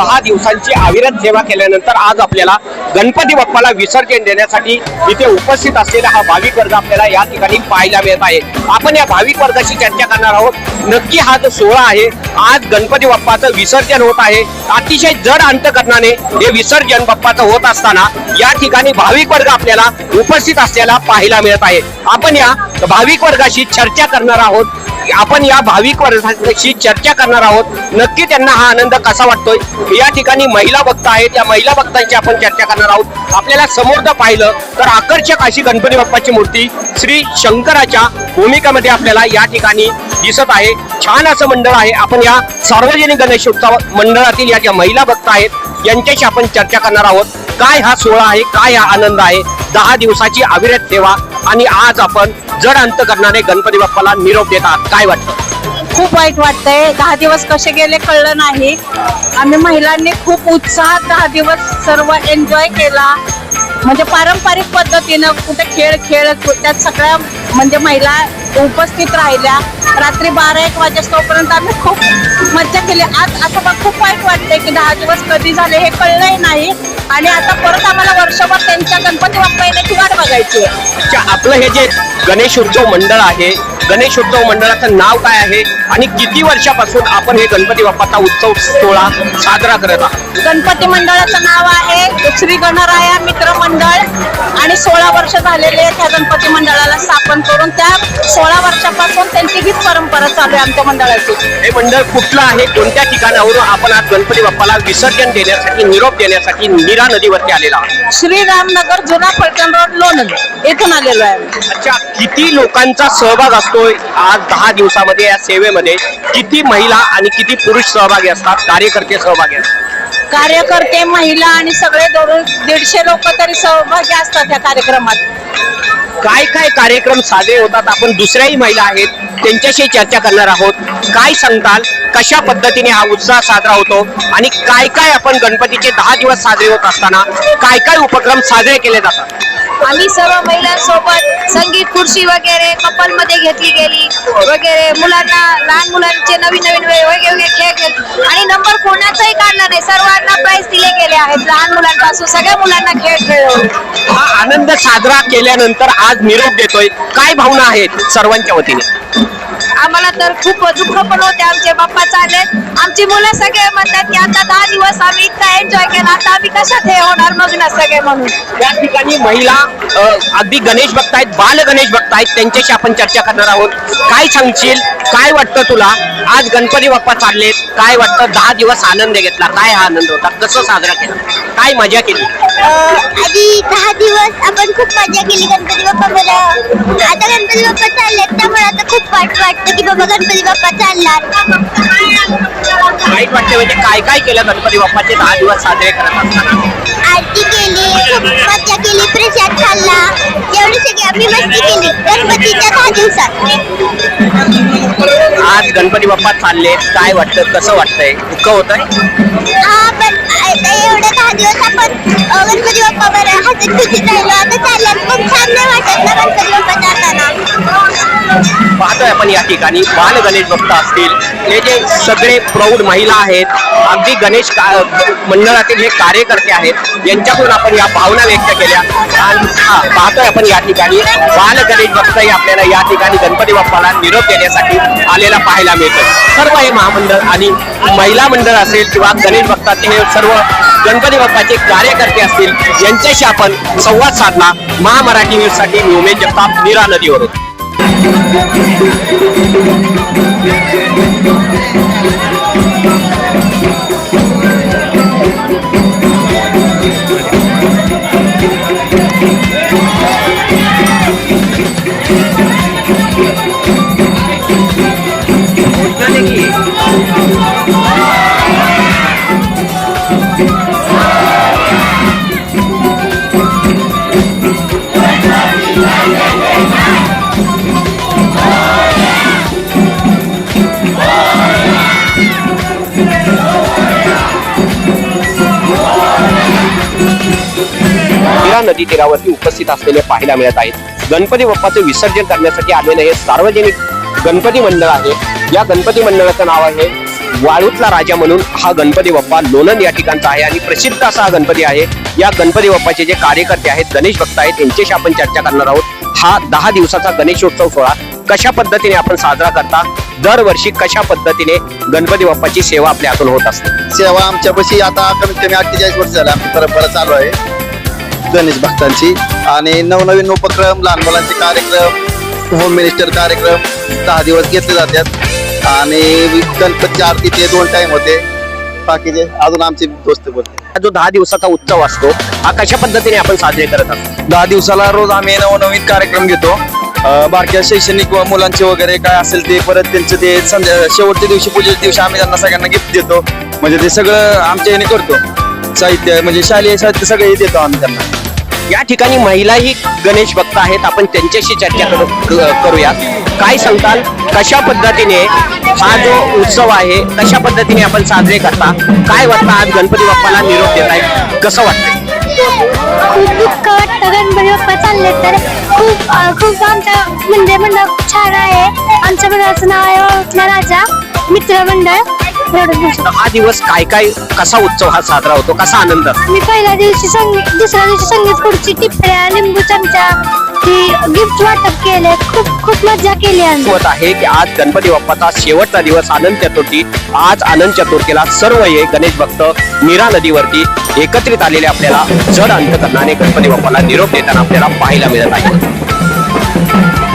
दहा दिवसांची अविरत सेवा केल्यानंतर आज आपल्याला गणपती बाप्पाला विसर्जन देण्यासाठी इथे उपस्थित असलेला हा भाविक वर्ग आपल्याला या ठिकाणी पाहायला मिळत आहे. आपण या भाविक वर्गाशी चर्चा करणार आहोत. नक्की हा जो सोहळा आहे आज गणपती बाप्पाचं विसर्जन होत आहे. अतिशय जड अंतकरणाने हे विसर्जन बाप्पाचं होत असताना या ठिकाणी भाविक वर्ग आपल्याला उपस्थित असलेला पाहायला मिळत आहे. आपण या भाविक वर्गाशी चर्चा करणार आहोत. आपण या भाविक वर्गाशी चर्चा करणार आहोत. नक्की त्यांना हा आनंद कसा वाटतोय? या ठिकाणी महिला भक्त आहेत. या महिला भक्तांची आपण चर्चा करणार आहोत. आपल्याला समोर जर पाहिलं तर आकर्षक अशी गणपती बाप्पाची मूर्ती श्री शंकराच्या भूमिकामध्ये आपल्याला या ठिकाणी दिसत आहे. छान असं मंडळ आहे. आपण या सार्वजनिक गणेश उत्सव मंडळातील या ज्या महिला भक्त आहेत यांच्याशी आपण चर्चा करणार आहोत. काय हा सोहळा आहे काय हा आनंद आहे? दहा दिवसाची अविरत सेवा आणि आज आपण जड अंत करणारे गणपती बाप्पाला निरोप देतात. काय वाटतं? खूप वाईट वाटतंय. दहा दिवस कसे गेले कळलं नाही. आम्ही महिलांनी खूप उत्साहात दहा दिवस सर्व एन्जॉय केला. म्हणजे पारंपरिक पद्धतीनं कुठे खेळ खेळ त्यात सगळ्या म्हणजे महिला उपस्थित राहिल्या. रात्री बारा एक वाजेस्तोपर्यंत आम्ही खूप मज्जा केली. आज असं बघ खूप वाईट वाटतंय की दहा दिवस कधी झाले हे कळलंही नाही. आणि आता परत आम्हाला वर्षभर त्यांच्या गणपती बाप्पा येण्याची वाट बघायची आपलं हे जे गणेश उत्सव मंडळ आहे गणेश उत्सव मंडळाचं नाव काय आहे आणि किती वर्षापासून आपण हे गणपती बाप्पाचा उत्सव सोहळा साजरा करत आहात? गणपती मंडळाचं नाव आहे श्री गणराया मित्र मंडळ. आणि सोळा वर्ष झालेले त्या गणपती मंडळाला स्थापन करून त्या सोळा वर्षापासून त्यांची हीच परंपरा चालू आहे आमच्या मंडळाची. हे मंडळ कुठलं आहे कोणत्या ठिकाणावरून आपण आज गणपती बाप्पाला विसर्जन देण्यासाठी निरोप देण्यासाठी नीरा नदीवरती आलेला आहोत? श्रीरामनगर जुना फलटण रोड लोणंद येथून आलेलो आहे अच्छा किती लोकांचा सहभाग असतोय आज दहा दिवसामध्ये या सेवेमध्ये? किती महिला आणि किती पुरुष सहभागी असतात? कार्यकर्ते सहभागी असतात. कार्यकर्ते महिला आणि सगळे धरून दीडशे लोक तरी सहभागी असतात या कार्यक्रमात. काय काय कार्यक्रम साजरे होतात? आपण दुसऱ्याही महिला आहेत. त्यांच्याशी चर्चा करणार आहोत. काय सांगताल? कशा पद्धतीने हा उत्साह साजरा होतो? आणि काय काय आपण गणपतीचे दहा दिवस साजरे होत असताना काय काय उपक्रम साजरे केले जातात? आम्ही सर्व महिलांसोबत संगीत खुर्ची वगैरे कपलमध्ये घेतली गेली वगैरे मुलांना लहान मुलांचे नवीन नवीन वेगवेगळे खेळ खेळ आणि नंबर कोणाचाही काढला नाही. सर्वांना प्राइज दिले गेले आहेत. लहान मुलांपासून सगळ्या मुलांना खेळ खेळवून. हा आनंद साजरा केल्यानंतर आज निरोप देतोय. काय भावना आहेत सर्वांच्या वतीने? आम्हाला तर खूप दुःख पण होते. आमचे बाप्पा चालले. आमची मुलं सगळे म्हणतात की आता दहा दिवस आम्ही इतका एन्जॉय केला. आता आम्ही कशात हे होणार? मग ना सगळे म्हणून. या ठिकाणी महिला अगदी गणेश भक्त आहेत बाल गणेश भक्त आहेत त्यांच्याशी आपण चर्चा करणार आहोत. काय सांगशील? काय वाटतं तुला? आज गणपती बाप्पा चाललेत काय वाटतं? दहा दिवस आनंद घेतला. काय हा आनंद होता? कसं साजरा केला? काय मजा केली? आधी दहा दिवस आपण खूप मजा केली गणपती बाप्पा आता गणपती बाप्पा चाललेत त्यामुळे आता खूप वाट वाटतं. की बाबा गणपती बाप्पा चालणार वाईट वाटते म्हणजे काय काय केलं गणपती बाप्पाचे दहा दिवस साजरे करत असताना. आरती केली खूप मजा केली प्रसाद खाल्ला. एवढी सगळी आम्ही मस्ती केली. गणपतीच्या दहा दिवसात. आज गणपती बाप्पा चालले. काय वाटतं? कसं वाटतंय? दुःख होत आहे हा पण आता एवढे दहा दिवस आपण अं, गणपती बाप्पा बरं हसत खुशीत राहिलो. आता चालल्यात. पण छान नाही वाटत ना गणपती पाहतोय आपण या ठिकाणी. बाल गणेश भक्त असतील. हे जे सगळे प्रौढ महिला आहेत अगदी गणेश का- मंडळातील हे कार्यकर्ते आहेत यांच्याकडून आपण या भावना व्यक्त केल्या. आणि हा पाहतोय आपण या ठिकाणी. बाल गणेश भक्तही आपल्याला या ठिकाणी गणपती बाप्पाला निरोप देण्यासाठी आलेला पाहायला मिळतो सर्व हे महामंडळ आणि महिला मंडळ असेल किंवा गणेश भक्ताचे हे सर्व गणपती बाप्पाचे कार्यकर्ते असतील यांच्याशी आपण संवाद साधला. महामराठी न्यूजसाठी मी उमेश जगताप निरा नदीवरून. नीरा नदी तीरावरती उपस्थित असलेले पाहायला मिळत आहेत. गणपती बाप्पाचे विसर्जन करण्यासाठी आलेले हे सार्वजनिक गणपती मंडळ आहे. या गणपती मंडळाचं नाव आहे वाळूतला राजा म्हणून. हा गणपती बाप्पा लोणंद या ठिकाणचा आहे आणि प्रसिद्ध असा हा गणपती आहे. या गणपती बाप्पाचे जे कार्यकर्ते आहेत गणेश भक्त आहेत यांच्याशी आपण चर्चा करणार आहोत. हा दहा दिवसाचा गणेशोत्सव सोहळा कशा पद्धतीने आपण साजरा करता दरवर्षी कशा पद्धतीने गणपती बाप्पाची सेवा आपल्या हातून होत असते? सेवा आमच्यापाशी आता कमीत कमी अठ्ठेचाळीस वर्ष झाले आमची परंपरा चालू आहे. गणेश भक्तांची आणि नवनवीन उपक्रम लहान मुलांचे कार्यक्रम होम मिनिस्टर कार्यक्रम दहा दिवस घेतले जातात. आणि गणपतीची आरतीचे दोन टाइम होते. बाकीचे अजून आमचे दोस्त बोलते जो दहा दिवसाचा उत्सव असतो हा कशा पद्धतीने आपण साजरे करत असतो दहा दिवसाला रोज आम्ही नवनवीन कार्यक्रम घेतो. बारक्या शैक्षणिक व मुलांचे वगैरे काय असेल ते परत त्यांचं ते संध्या शेवटच्या दिवशी पूजेच्या दिवशी आम्ही त्यांना सगळ्यांना गिफ्ट देतो. म्हणजे ते सगळं आमच्या याने करतो. साहित्य म्हणजे शालेय साहित्य सगळे देतो आम्ही त्यांना. या ठिकाणी महिलाही गणेश भक्त आहेत. आपण त्यांच्याशी चर्चा करू करूया करूयात. काय सांगताल? कशा पद्धतीने हा जो उत्सव आहे कशा पद्धतीने आपण साजरे करता? काय वाटतं आज गणपती बाप्पाला निरोप देत आहे कसं वाटतं खूप दुःख वाटतं गणपती बाप्पा चालले तर. खूप खूप आमच्या म्हणजे मंडळ खूप छान आहे. आमच्या मंडळाचं नाव आहे राजा मित्रमंडळ हा दिवस. काय काय कसा उत्सव हा साजरा होतो? कसा आनंद? मी पहिल्या दिवशी संगीत दुसऱ्या दिवशी संगीत खुर्ची टिपऱ्या लिंबू चमचा गिफ्ट वाटप केले. खूप खूप मजा केली आम्ही. होत आहे की आज गणपती बाप्पाचा शेवटचा दिवस आनंद चतुर्थी. आज आनंद चतुर्थीला सर्व हे गणेश भक्त नीरा नदीवरती एकत्रित आलेले आपल्याला जड अंतकरणाने गणपती बाप्पाला निरोप देताना आपल्याला पाहायला मिळत आहे.